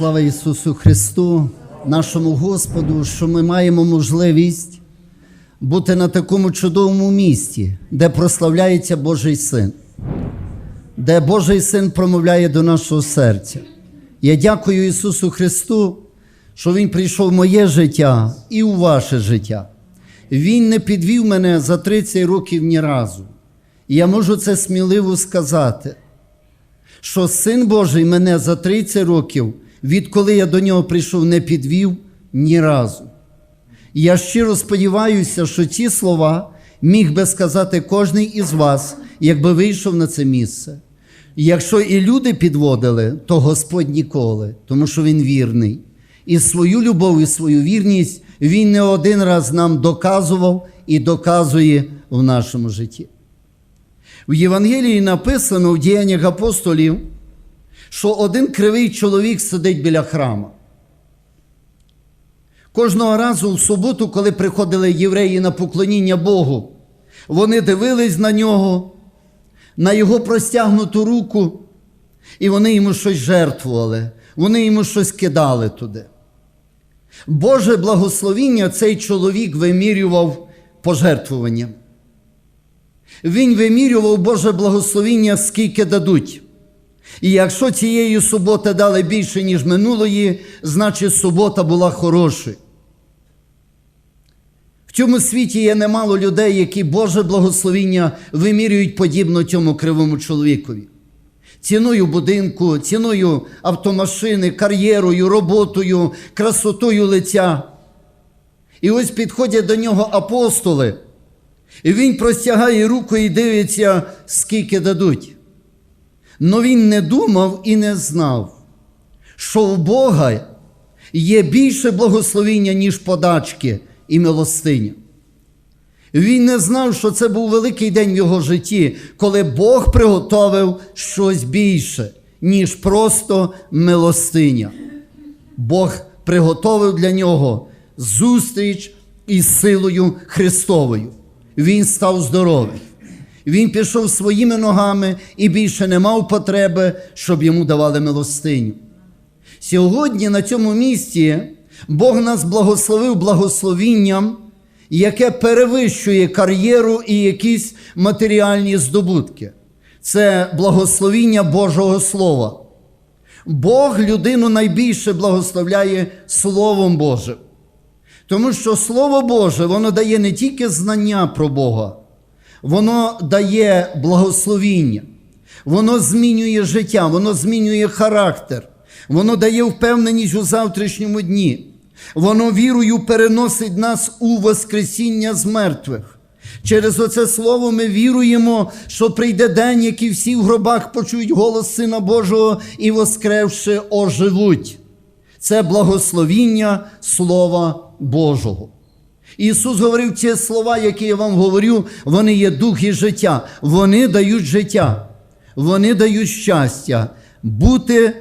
Слава Ісусу Христу, нашому Господу, що ми маємо можливість бути на такому чудовому місці, де прославляється Божий Син, де Божий Син промовляє до нашого серця. Я дякую Ісусу Христу, що Він прийшов в моє життя і у ваше життя. Він не підвів мене за 30 років ні разу. І я можу це сміливо сказати що Син Божий мене за 30 років, відколи я до нього прийшов, не підвів ні разу. І я щиро сподіваюся, що ці слова міг би сказати кожен із вас, якби вийшов на це місце. І якщо і люди підводили, то Господь ніколи, тому що Він вірний. І свою любов і свою вірність Він не один раз нам доказував і доказує в нашому житті. В Євангелії написано в діяннях апостолів, що один кривий чоловік сидить біля храма. Кожного разу в суботу, коли приходили євреї на поклоніння Богу, вони дивились на нього, на його простягнуту руку, і вони йому щось жертвували, вони йому щось кидали туди. Боже благословіння цей чоловік вимірював пожертвуванням. Він вимірював Боже благословіння, скільки дадуть. І якщо цієї суботи дали більше, ніж минулої, значить субота була хорошою. В цьому світі є немало людей, які Боже благословіння вимірюють подібно цьому кривому чоловікові. Ціною будинку, ціною автомашини, кар'єрою, роботою, красотою лиця. І ось підходять до нього апостоли. І він простягає руку і дивиться, скільки дадуть. Но він не думав і не знав, що в Бога є більше благословіння, ніж подачки і милостиня. Він не знав, що це був великий день в його житті, коли Бог приготовив щось більше, ніж просто милостиня. Бог приготовив для нього зустріч із силою Христовою він став здоровий. Він пішов своїми ногами і більше не мав потреби, щоб йому давали милостиню. Сьогодні на цьому місці Бог нас благословив благословінням, яке перевищує кар'єру і якісь матеріальні здобутки. Це благословіння Божого Слова. Бог людину найбільше благословляє Словом Божим. Тому що Слово Боже, воно дає не тільки знання про Бога, воно дає благословіння, воно змінює життя, воно змінює характер, воно дає впевненість у завтрашньому дні. Воно вірою переносить нас у Воскресіння з мертвих. Через оце слово ми віруємо, що прийде день, який всі в гробах почують голос Сина Божого і, воскревши, оживуть. Це благословіння Слова Божого. Ісус говорив ці слова, які я вам говорю, вони є дух і життя. Вони дають життя, вони дають щастя бути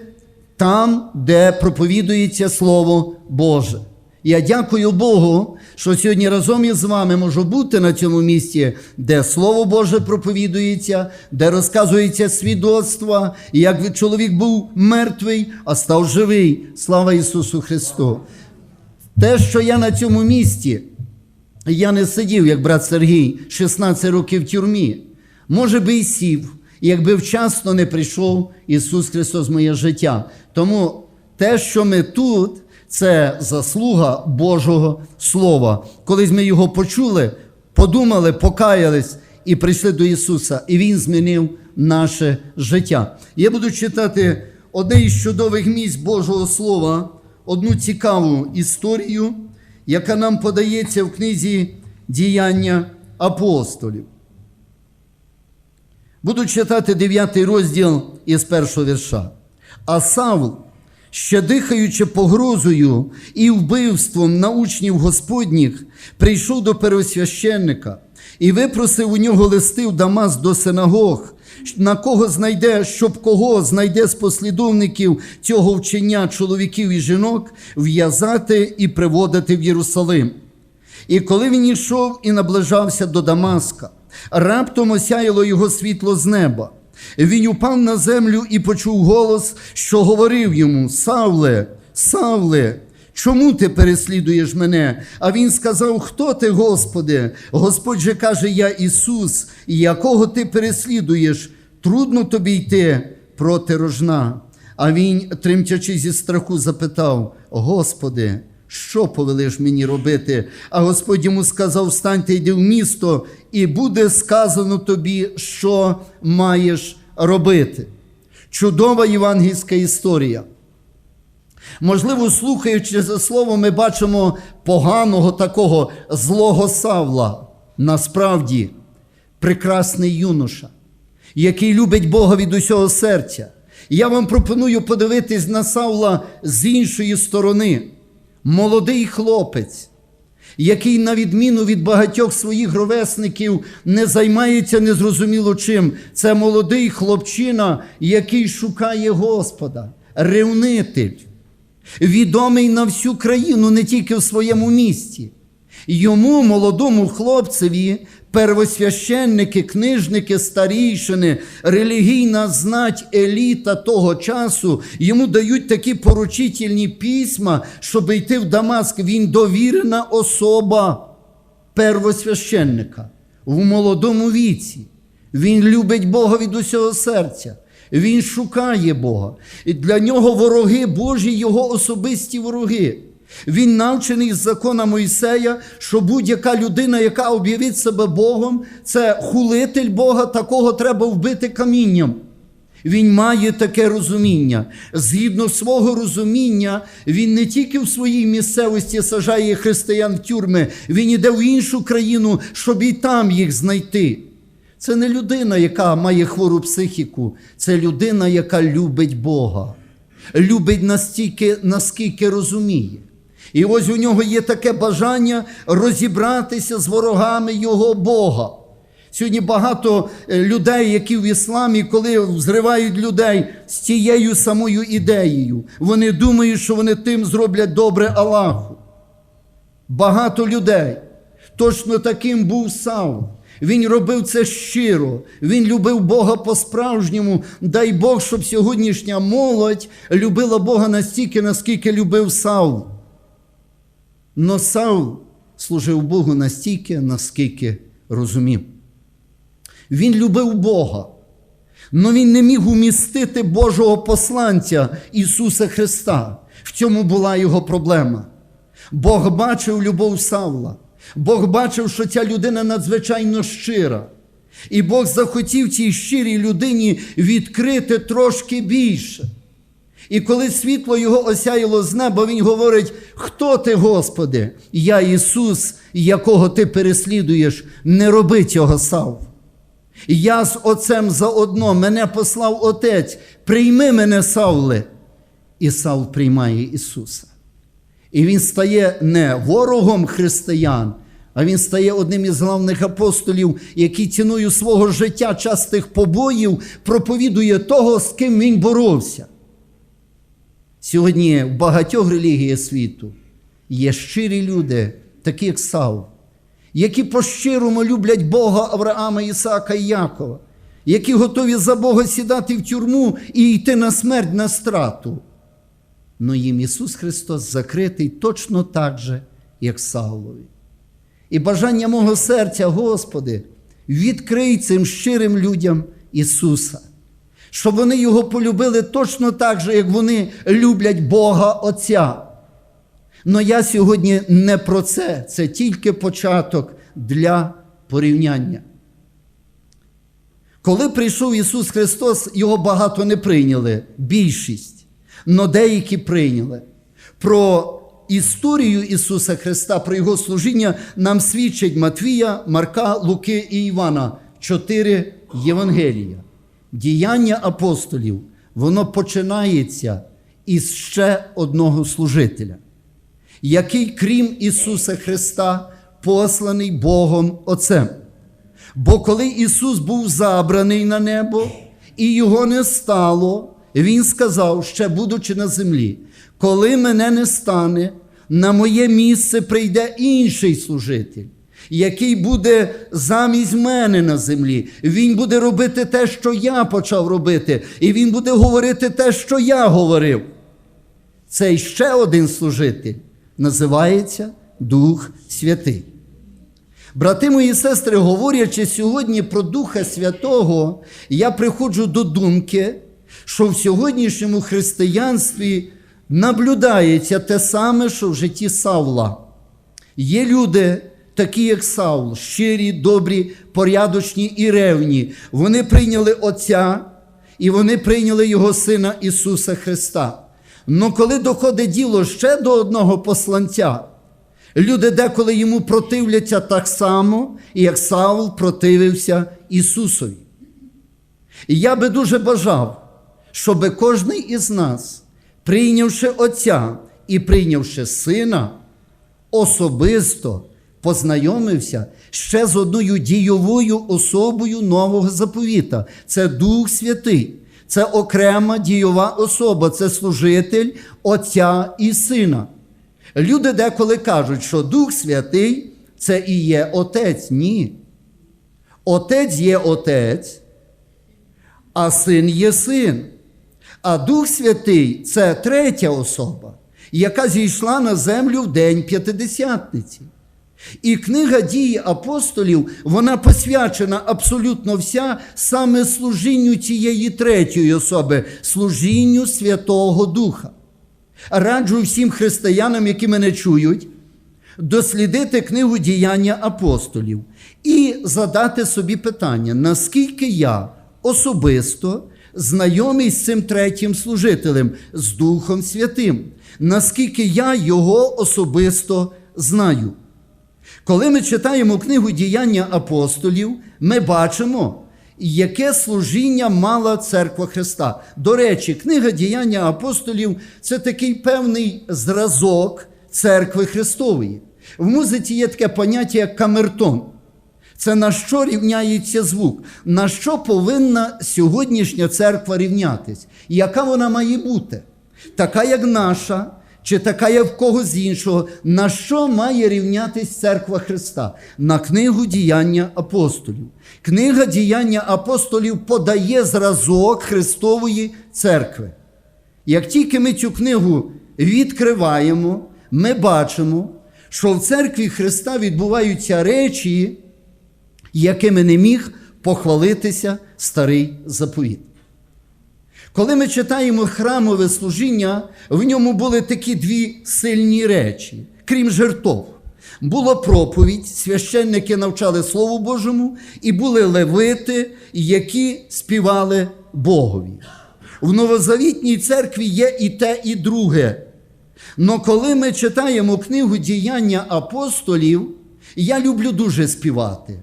там, де проповідується Слово Боже. Я дякую Богу, що сьогодні разом із вами можу бути на цьому місці, де Слово Боже проповідується, де розказується свідоцтво, як чоловік був мертвий, а став живий. Слава Ісусу Христу! Те, що я на цьому місці, я не сидів, як брат Сергій, 16 років в тюрмі. Може би і сів, якби вчасно не прийшов Ісус Христос в моє життя. Тому те, що ми тут, це заслуга Божого Слова. Колись ми його почули, подумали, покаялись і прийшли до Ісуса, і Він змінив наше життя. Я буду читати одне із чудових місць Божого Слова, одну цікаву історію, яка нам подається в книзі Діяння апостолів. Буду читати 9 розділ із першого вірша. А Савл, ще дихаючи погрозою і вбивством на учнів Господніх, прийшов до первосвященника і випросив у нього листи в Дамас до синагог, на кого знайде, щоб кого знайде з послідовників цього вчення чоловіків і жінок, в'язати і приводити в Єрусалим. І коли він йшов і наближався до Дамаска, раптом осяяло його світло з неба. Він упав на землю і почув голос, що говорив йому: Савле, Савле, чому ти переслідуєш мене? А він сказав: Хто ти, Господи? Господь же каже: Я Ісус, якого ти переслідуєш? Трудно тобі йти проти рожна. А він, тремтячи зі страху, запитав: Господи, що повелиш мені робити? А Господь йому сказав: Встаньте, йди в місто, і буде сказано тобі, що маєш робити. Чудова євангельська історія. Можливо, слухаючи це слово, ми бачимо поганого такого злого Савла. Насправді, прекрасний юноша, який любить Бога від усього серця. Я вам пропоную подивитись на Савла з іншої сторони. Молодий хлопець, який, на відміну від багатьох своїх ровесників, не займається незрозуміло чим. Це молодий хлопчина, який шукає Господа, ревнитель, відомий на всю країну, не тільки в своєму місті. Йому, молодому хлопцеві, первосвященники, книжники, старійшини, релігійна знать еліта того часу, йому дають такі поручительні письма, щоб йти в Дамаск. Він довірена особа первосвященника в молодому віці. Він любить Бога від усього серця. Він шукає Бога. І для нього вороги Божі, його особисті вороги. Він навчений з закона Мойсея, що будь-яка людина, яка об'явить себе Богом, це хулитель Бога, такого треба вбити камінням. Він має таке розуміння. Згідно свого розуміння, він не тільки в своїй місцевості сажає християн в тюрми, він іде в іншу країну, щоб і там їх знайти. Це не людина, яка має хвору психіку, це людина, яка любить Бога, любить настільки, наскільки розуміє. І ось у нього є таке бажання розібратися з ворогами його Бога. Сьогодні багато е, людей, які в ісламі, коли зривають людей з тією самою ідеєю, вони думають, що вони тим зроблять добре Аллаху. Багато людей. Точно таким був Савл. Він робив це щиро, він любив Бога по-справжньому. Дай Бог, щоб сьогоднішня молодь любила Бога настільки, наскільки любив Савл. Но Савл служив Богу настільки, наскільки розумів. Він любив Бога, але він не міг умістити Божого посланця Ісуса Христа. В цьому була його проблема. Бог бачив любов Савла. Бог бачив, що ця людина надзвичайно щира. І Бог захотів цій щирій людині відкрити трошки більше. І коли світло його осяяло з неба, він говорить: Хто ти, Господи? Я Ісус, якого ти переслідуєш, не роби цього Сав. Я з Отцем заодно, мене послав Отець, прийми мене, Савле. І Савл приймає Ісуса. І він стає не ворогом християн, а він стає одним із главних апостолів, який ціною свого життя частих побоїв проповідує того, з ким він боровся. Сьогодні в багатьох релігіях світу є щирі люди, такі як Сав, які по-щирому люблять Бога Авраама, Ісаака і Якова, які готові за Бога сідати в тюрму і йти на смерть на страту. Но їм Ісус Христос закритий точно так же, як Савлові. І бажання мого серця, Господи, відкрий цим щирим людям Ісуса, щоб вони Його полюбили точно так же, як вони люблять Бога Отця. Но я сьогодні не про це, це тільки початок для порівняння. Коли прийшов Ісус Христос, Його багато не прийняли, більшість, но деякі прийняли. Про історію Ісуса Христа, про Його служіння нам свідчить Матвія, Марка, Луки і Івана, чотири Євангелія. Діяння апостолів, воно починається із ще одного служителя, який, крім Ісуса Христа, посланий Богом Отцем. Бо коли Ісус був забраний на небо і його не стало, Він сказав, ще будучи на землі, коли мене не стане, на моє місце прийде інший служитель, який буде замість мене на землі. Він буде робити те, що я почав робити, і він буде говорити те, що я говорив. Цей ще один служитель називається Дух Святий. Брати мої сестри, говорячи сьогодні про Духа Святого, я приходжу до думки, що в сьогоднішньому християнстві наблюдається те саме, що в житті Савла. Є люди, такі як Савл, щирі, добрі, порядочні і ревні. Вони прийняли Отця і вони прийняли Його Сина Ісуса Христа. Но коли доходить діло ще до одного посланця, люди деколи йому противляться так само, як Савл противився Ісусові. І я би дуже бажав, щоб кожен із нас, прийнявши Отця і прийнявши Сина, особисто познайомився ще з одною дійовою особою нового заповіта. Це Дух Святий. Це окрема дійова особа, це служитель Отця і Сина. Люди деколи кажуть, що Дух Святий це і є Отець. Ні. Отець є Отець, а син є син. А Дух Святий це третя особа, яка зійшла на землю в день П'ятидесятниці. І книга дії апостолів, вона посвячена абсолютно вся саме служінню цієї третьої особи, служінню Святого Духа. Раджу всім християнам, які мене чують, дослідити книгу діяння апостолів і задати собі питання, наскільки я особисто знайомий з цим третім служителем, з Духом Святим, наскільки я його особисто знаю. Коли ми читаємо книгу діяння апостолів, ми бачимо, яке служіння мала церква Христа. До речі, книга діяння апостолів це такий певний зразок церкви Христової. В музиці є таке поняття, як камертон. Це на що рівняється звук, на що повинна сьогоднішня церква рівнятись, яка вона має бути? Така, як наша, чи така, як в когось іншого, на що має рівнятись церква Христа? На книгу діяння апостолів. Книга діяння апостолів подає зразок Христової церкви. Як тільки ми цю книгу відкриваємо, ми бачимо, що в церкві Христа відбуваються речі, якими не міг похвалитися старий заповіт. Коли ми читаємо храмове служіння, в ньому були такі дві сильні речі, крім жертов. Була проповідь, священники навчали Слову Божому, і були левити, які співали Богові. В новозавітній церкві є і те, і друге. Но коли ми читаємо книгу діяння апостолів, я люблю дуже співати.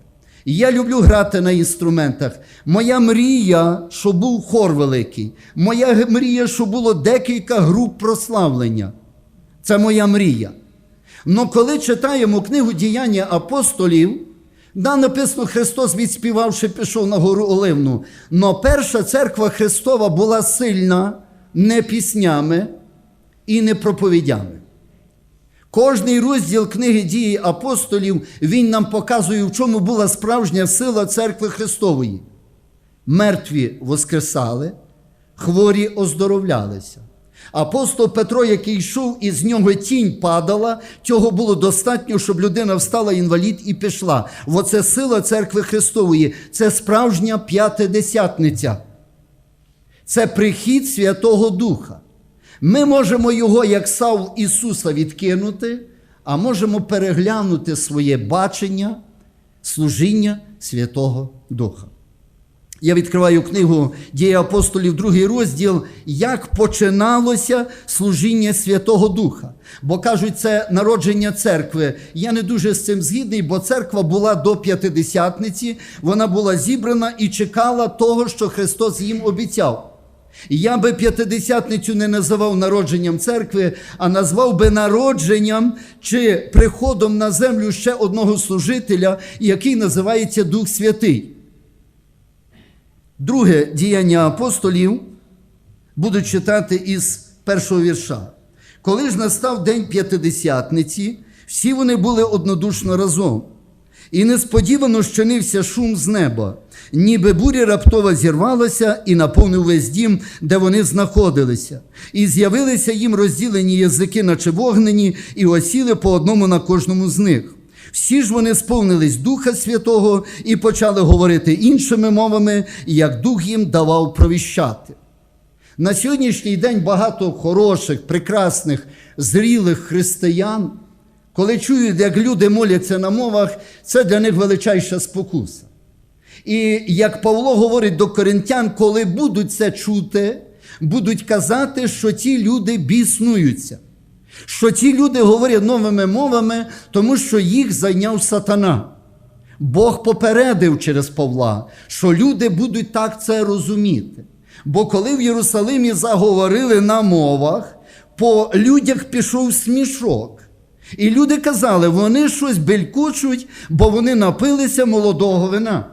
Я люблю грати на інструментах. Моя мрія, щоб був хор великий. Моя мрія, щоб було декілька груп прославлення. Це моя мрія. Но коли читаємо книгу діяння апостолів, да, написано, Христос відспівавши, пішов на гору Оливну. Но перша церква Христова була сильна не піснями і не проповідями. Кожний розділ книги дії апостолів він нам показує, в чому була справжня сила церкви Христової. Мертві воскресали, хворі оздоровлялися. Апостол Петро, який йшов, і з нього тінь падала, цього було достатньо, щоб людина встала інвалід і пішла. Оце сила церкви Христової, це справжня п'ятидесятниця. Це прихід Святого Духа. Ми можемо його, як Савл Ісуса, відкинути, а можемо переглянути своє бачення, служіння Святого Духа. Я відкриваю книгу Дії апостолів, другий розділ, як починалося служіння Святого Духа. Бо кажуть, це народження церкви. Я не дуже з цим згідний, бо церква була до п'ятидесятниці, вона була зібрана і чекала того, що Христос їм обіцяв. Я би п'ятидесятницю не називав народженням церкви, а назвав би народженням чи приходом на землю ще одного служителя, який називається Дух Святий. Друге діяння апостолів будуть читати із першого вірша. Коли ж настав день п'ятидесятниці, всі вони були однодушно разом. І несподівано щинився шум з неба, ніби буря раптово зірвалася і наповнив весь дім, де вони знаходилися. І з'явилися їм розділені язики, наче вогнені, і осіли по одному на кожному з них. Всі ж вони сповнились Духа Святого і почали говорити іншими мовами, як Дух їм давав провіщати. На сьогоднішній день багато хороших, прекрасних, зрілих християн, коли чують, як люди моляться на мовах, це для них величайша спокуса. І як Павло говорить до коринтян, коли будуть це чути, будуть казати, що ті люди біснуються, що ті люди говорять новими мовами, тому що їх зайняв сатана. Бог попередив через Павла, що люди будуть так це розуміти. Бо коли в Єрусалимі заговорили на мовах, по людях пішов смішок. І люди казали, вони щось белькочуть, бо вони напилися молодого вина.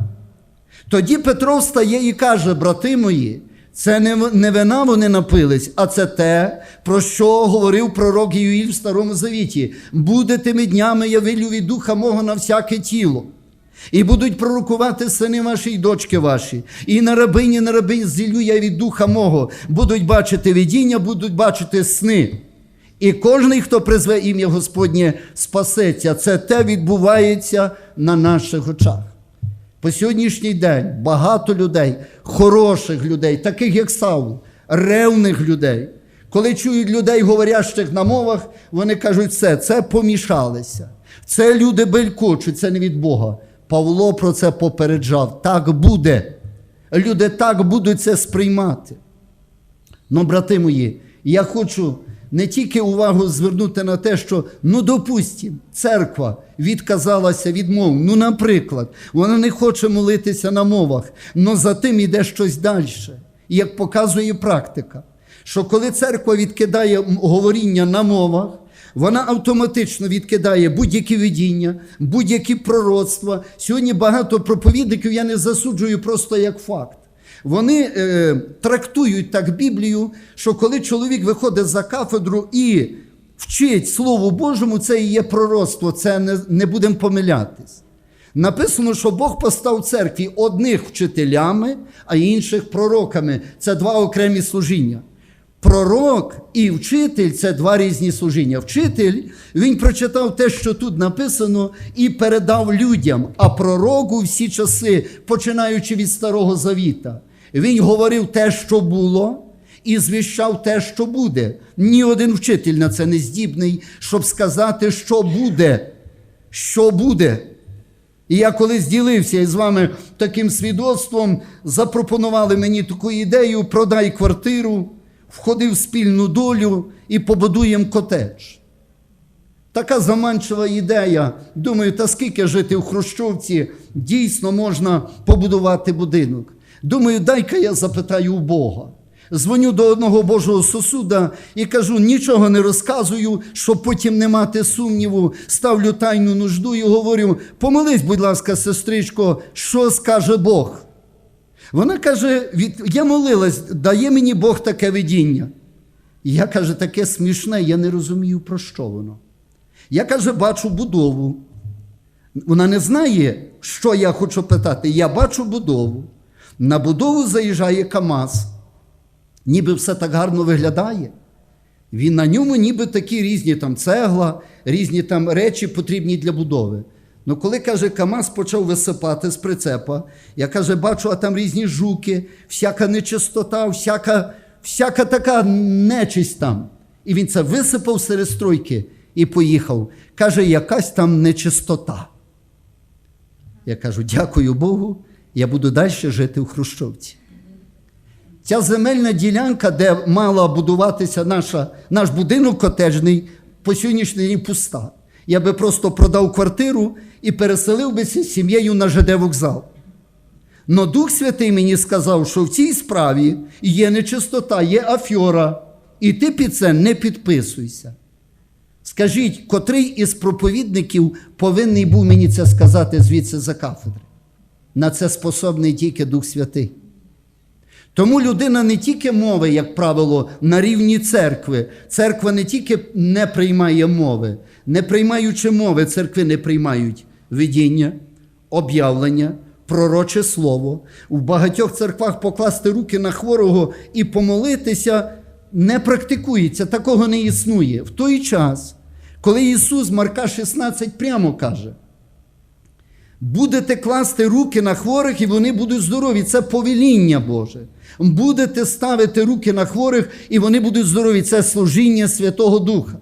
Тоді Петро встає і каже: брати мої, це не, вина вони напились, а це те, про що говорив пророк Юїль в Старому Завіті. Будете днями я вилю від духа мого на всяке тіло. І будуть пророкувати сини ваші й дочки ваші, і на рабині, на рабинь зілю я від духа мого, будуть бачити видіння, будуть бачити сни. І кожний, хто призве ім'я Господнє, спасеться. Це те відбувається на наших очах. По сьогоднішній день багато людей, хороших людей, таких як Саул, ревних людей. Коли чують людей, говорящих на мовах, вони кажуть, все, це помішалися. Це люди белькочуть, це не від Бога. Павло про це попереджав. Так буде. Люди так будуть це сприймати. Ну, брати мої, я хочу не тільки увагу звернути на те, що, ну, допустимо, церква відказалася від мов. Ну, наприклад, вона не хоче молитися на мовах, але за тим іде щось далі. Як показує практика, що коли церква відкидає говоріння на мовах, вона автоматично відкидає будь-які видіння, будь-які пророцтва. Сьогодні багато проповідників я не засуджую просто як факт. Вони е, трактують так Біблію, що коли чоловік виходить за кафедру і вчить Слову Божому, це і є пророцтво, це не, не будемо помилятись. Написано, що Бог постав церкві одних вчителями, а інших пророками. Це два окремі служіння. Пророк і вчитель це два різні служіння. Вчитель він прочитав те, що тут написано, і передав людям. А пророк у всі часи, починаючи від Старого Завіта, він говорив те, що було, і звіщав те, що буде. Ні один вчитель на це не здібний, щоб сказати, що буде. Що буде. І я колись ділився із вами таким свідоцтвом, запропонували мені таку ідею: продай квартиру, входи в спільну долю і побудуємо котедж. Така заманчива ідея. Думаю, та скільки жити в Хрущовці дійсно можна побудувати будинок. Думаю, дай-ка я запитаю у Бога. Дзвоню до одного Божого сосуда і кажу, нічого не розказую, щоб потім не мати сумніву. Ставлю тайну нужду і говорю: помолись, будь ласка, сестричко, що скаже Бог. Вона каже: я молилась, дає мені Бог таке видіння. Я каже, таке смішне, я не розумію, про що воно. Я каже, бачу будову. Вона не знає, що я хочу питати. Я бачу будову. На будову заїжджає КАМАЗ. Ніби все так гарно виглядає. Він на ньому ніби такі різні там цегла, різні там речі потрібні для будови. Ну, коли каже, КАМАЗ почав висипати з прицепа, я каже, бачу, а там різні жуки, всяка нечистота, всяка, всяка така нечисть там. І він це висипав серед стройки і поїхав. Каже, якась там нечистота. Я кажу, дякую Богу, я буду далі жити в Хрущовці. Ця земельна ділянка, де мала будуватися наша, наш будинок котеджний, по сьогоднішній день пуста. Я би просто продав квартиру і переселив би з сім'єю на ЖД вокзал. Но Дух Святий мені сказав, що в цій справі є нечистота, є афьора, і ти під це не підписуйся. Скажіть, котрий із проповідників повинний був мені це сказати звідси за кафедри? На це способний тільки Дух Святий. Тому людина не тільки мови, як правило, на рівні церкви. Церква не тільки не приймає мови, не приймаючи мови, церкви не приймають видіння, об'явлення, пророче слово. У багатьох церквах покласти руки на хворого і помолитися не практикується, такого не існує. В той час, коли Ісус Марка 16 прямо каже, Будете класти руки на хворих, і вони будуть здорові. Це повеління Боже. Будете ставити руки на хворих, і вони будуть здорові. Це служіння Святого Духа.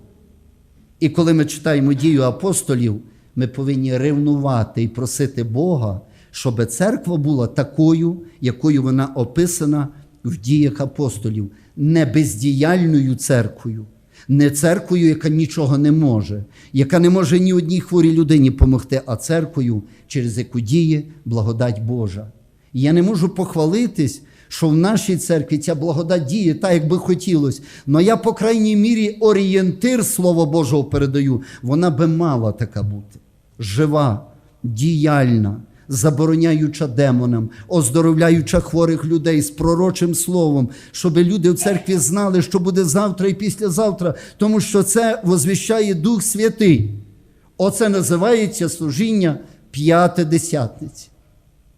І коли ми читаємо дію апостолів, ми повинні ревнувати і просити Бога, щоб церква була такою, якою вона описана в діях апостолів, не бездіяльною церквою, не церквою, яка нічого не може, яка не може ні одній хворій людині допомогти, а церквою, через яку діє благодать Божа. І я не можу похвалитись, що в нашій церкві ця благодать діє так, як би хотілося. Але я, по крайній мірі, орієнтир Слова Божого передаю. Вона би мала така бути. Жива, діяльна, забороняюча демонам, оздоровляюча хворих людей з пророчим словом, щоб люди в церкві знали, що буде завтра і післязавтра, тому що це возвіщає Дух Святий. Оце називається служіння п'ятидесятниці.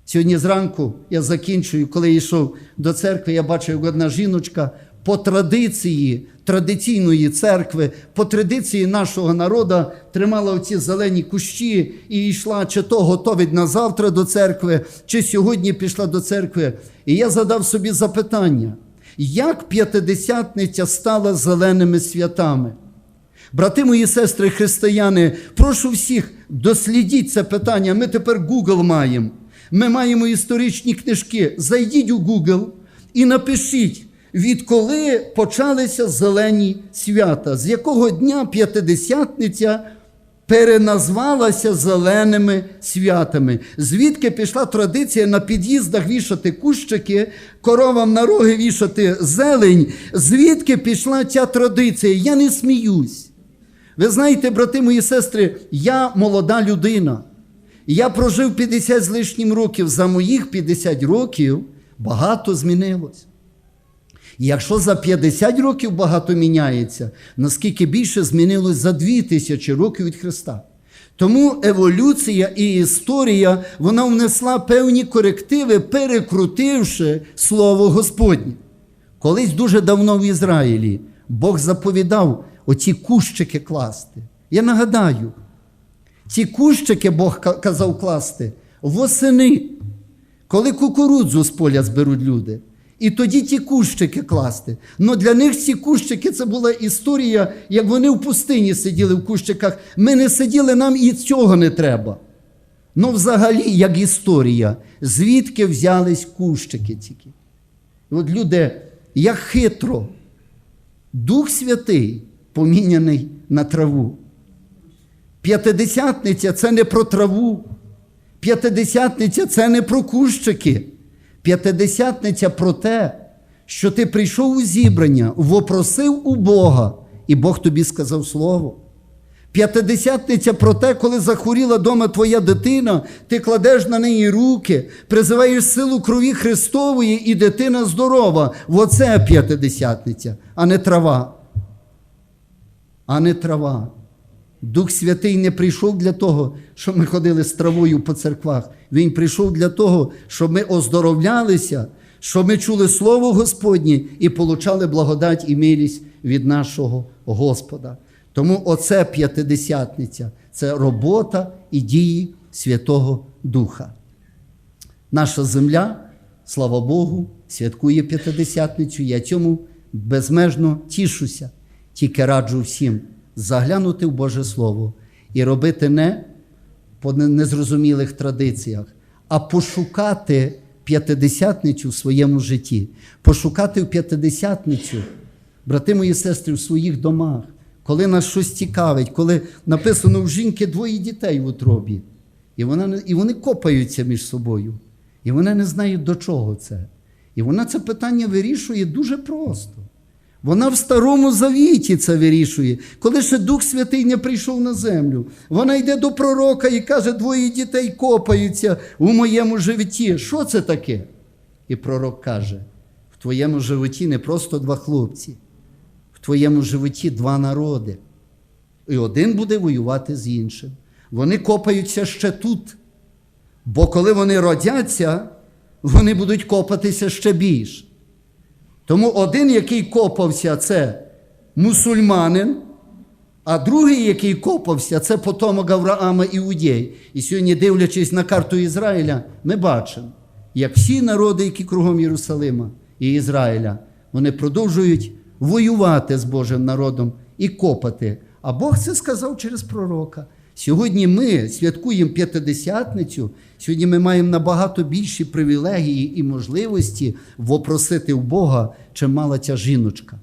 Сьогодні зранку я закінчую, коли йшов до церкви, я бачив, як одна жіночка по традиції традиційної церкви, по традиції нашого народу тримала оці зелені кущі і йшла, чи то готовить на завтра до церкви, чи сьогодні пішла до церкви. І я задав собі запитання, як п'ятидесятниця стала зеленими святами? Брати мої сестри християни, прошу всіх, дослідіть це питання. Ми тепер Google маємо. Ми маємо історичні книжки. Зайдіть у Google і напишіть, відколи почалися зелені свята, з якого дня п'ятидесятниця переназвалася зеленими святами. Звідки пішла традиція на під'їздах вішати кущики, коровам на роги вішати зелень? Звідки пішла ця традиція? Я не сміюсь. Ви знаєте, брати мої сестри, я молода людина. Я прожив 50 з лишнім років. За моїх 50 років багато змінилось. І якщо за 50 років багато міняється, наскільки більше змінилось за 2000 років від Христа. Тому еволюція і історія вона внесла певні корективи, перекрутивши Слово Господнє. Колись дуже давно в Ізраїлі Бог заповідав оці кущики класти. Я нагадаю, ці кущики Бог казав класти восени, коли кукурудзу з поля зберуть люди. І тоді ті кущики класти. Но для них ці кущики це була історія, як вони в пустині сиділи в кущиках. Ми не сиділи, нам і цього не треба. Ну, взагалі, як історія, звідки взялись кущики тільки. От люди, як хитро, Дух Святий поміняний на траву. П'ятидесятниця це не про траву. П'ятидесятниця це не про кущики. П'ятидесятниця про те, що ти прийшов у зібрання, вопросив у Бога, і Бог тобі сказав слово. П'ятидесятниця про те, коли захворіла дома твоя дитина, ти кладеш на неї руки, призиваєш силу крові Христової, і дитина здорова. Оце п'ятидесятниця, а не трава. А не трава. Дух Святий не прийшов для того, щоб ми ходили з травою по церквах. Він прийшов для того, щоб ми оздоровлялися, щоб ми чули Слово Господнє і получали благодать і милість від нашого Господа. Тому оце п'ятидесятниця це робота і дії Святого Духа. Наша земля, слава Богу, святкує п'ятидесятницю. Я цьому безмежно тішуся, тільки раджу всім заглянути в Боже Слово і робити не по незрозумілих традиціях, а пошукати п'ятидесятницю в своєму житті, пошукати в п'ятидесятницю, брати мої сестри, в своїх домах, коли нас щось цікавить, коли написано в жінки двоє дітей в утробі, і, вона, і вони копаються між собою, і вони не знають, до чого це. І вона це питання вирішує дуже просто. Вона в Старому Завіті це вирішує, коли ще Дух Святий не прийшов на землю. Вона йде до пророка і каже, двоє дітей копаються у моєму животі. Що це таке? І пророк каже: в твоєму животі не просто два хлопці, в твоєму животі два народи. І один буде воювати з іншим. вони копаються ще тут. Бо коли вони родяться, вони будуть копатися ще більше. Тому один, який копався, це мусульманин, а другий, який копався, це потомок Авраама Іудей. І сьогодні, дивлячись на карту Ізраїля, ми бачимо, як всі народи, які кругом Єрусалима і Ізраїля, вони продовжують воювати з Божим народом і копати. А Бог це сказав через пророка. Сьогодні ми святкуємо п'ятидесятницю. Сьогодні ми маємо набагато більші привілегії і можливості вопросити в Бога, чим мала ця жіночка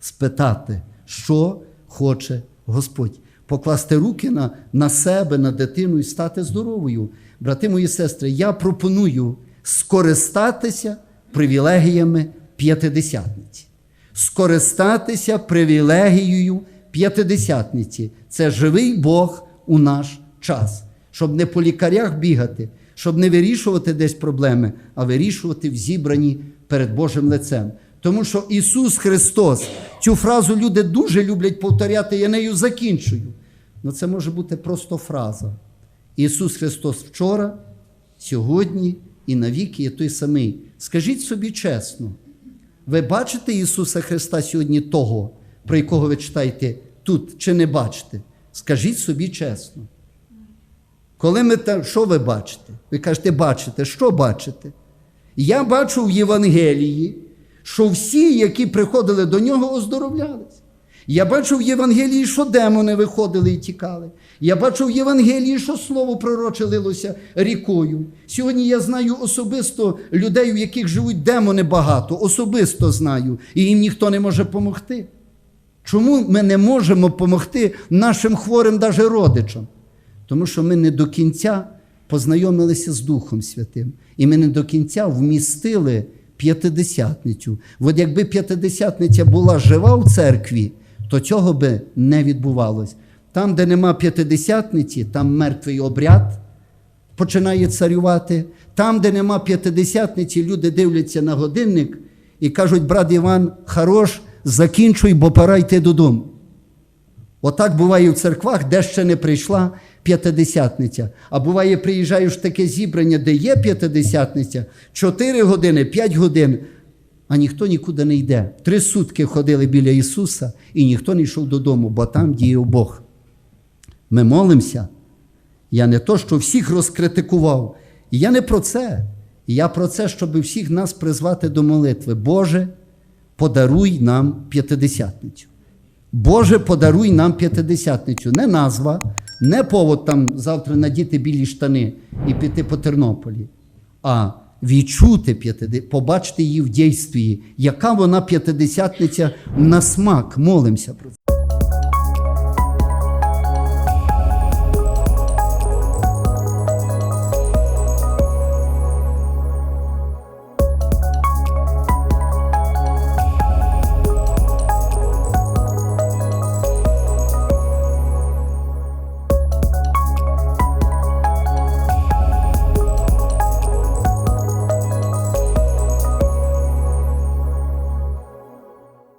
спитати, що хоче Господь. Покласти руки на, на себе, на дитину і стати здоровою. Брати мої сестри, я пропоную скористатися привілегіями п'ятидесятниці. Скористатися привілегією п'ятидесятниці. Це живий Бог у наш час. Щоб не по лікарях бігати, щоб не вирішувати десь проблеми, а вирішувати в зібранні перед Божим лицем. Тому що Ісус Христос, цю фразу люди дуже люблять повторяти, я нею закінчую. Ну це може бути просто фраза. Ісус Христос вчора, сьогодні і навіки є той самий. Скажіть собі чесно, ви бачите Ісуса Христа сьогодні того, про якого ви читаєте тут, чи не бачите? Скажіть собі чесно. Коли ми та, що ви бачите? Ви кажете, бачите, що бачите? Я бачу в Євангелії, що всі, які приходили до нього, оздоровлялись. Я бачу в Євангелії, що демони виходили і тікали. Я бачу в Євангелії, що слово пророче лилося рікою. Сьогодні я знаю особисто людей, у яких живуть демони багато, особисто знаю, і їм ніхто не може допомогти. Чому ми не можемо допомогти нашим хворим, навіть родичам? Тому що ми не до кінця познайомилися з Духом Святим, і ми не до кінця вмістили п'ятидесятницю. От якби п'ятидесятниця була жива в церкві, то цього би не відбувалось. Там, де нема п'ятидесятниці, там мертвий обряд починає царювати. Там, де нема п'ятидесятниці, люди дивляться на годинник і кажуть, брат Іван, хорош, закінчуй, бо пора йти додому. Отак буває в церквах, де ще не прийшла п'ятидесятниця. А буває, приїжджаєш в таке зібрання, де є п'ятидесятниця, 4 години, 5 годин, а ніхто нікуди не йде. Три сутки ходили біля Ісуса, і ніхто не йшов додому, бо там діяв Бог. Ми молимося. Я не то, що всіх розкритикував. Я не про це. Я про це, щоб всіх нас призвати до молитви. Боже, подаруй нам п'ятидесятницю. Боже, подаруй нам п'ятидесятницю. Не назва, не повод там завтра надіти білі штани і піти по Тернополі, а відчути п'ятидесятницю, побачити її в дійстві, яка вона п'ятидесятниця на смак. Молимося про це.